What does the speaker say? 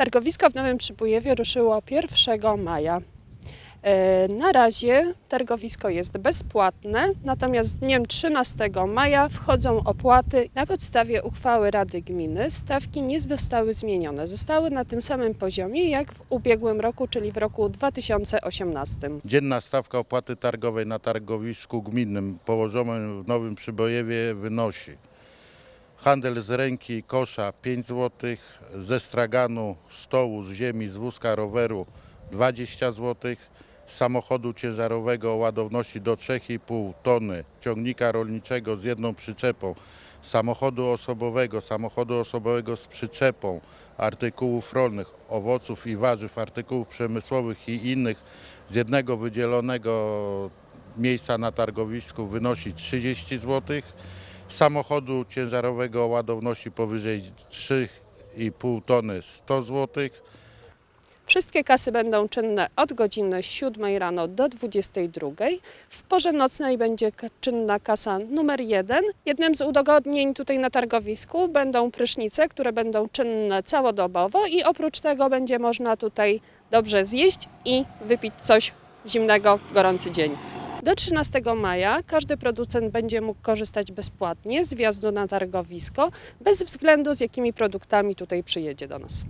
Targowisko w Nowym Przybujewie ruszyło 1 maja. E, Na razie targowisko jest bezpłatne, natomiast dniem 13 maja wchodzą opłaty. Na podstawie uchwały Rady Gminy stawki nie zostały zmienione. Zostały na tym samym poziomie jak w ubiegłym roku, czyli w roku 2018. Dzienna stawka opłaty targowej na targowisku gminnym położonym w Nowym Przybojewie wynosi handel z ręki kosza 5 zł, ze straganu, stołu, z ziemi, z wózka roweru 20 zł, samochodu ciężarowego o ładowności do 3,5 tony, ciągnika rolniczego z jedną przyczepą, samochodu osobowego, samochodu osobowego z przyczepą, artykułów rolnych, owoców i warzyw, artykułów przemysłowych i innych. Z jednego wydzielonego miejsca na targowisku wynosi 30 zł, samochodu ciężarowego o ładowności powyżej 3,5 tony 100 zł, Wszystkie kasy będą czynne od godziny 7 rano do 22. W porze nocnej będzie czynna kasa numer 1. Jednym z udogodnień tutaj na targowisku będą prysznice, które będą czynne całodobowo i oprócz tego będzie można tutaj dobrze zjeść i wypić coś zimnego w gorący dzień. Do 13 maja każdy producent będzie mógł korzystać bezpłatnie z wjazdu na targowisko, bez względu z jakimi produktami tutaj przyjedzie do nas.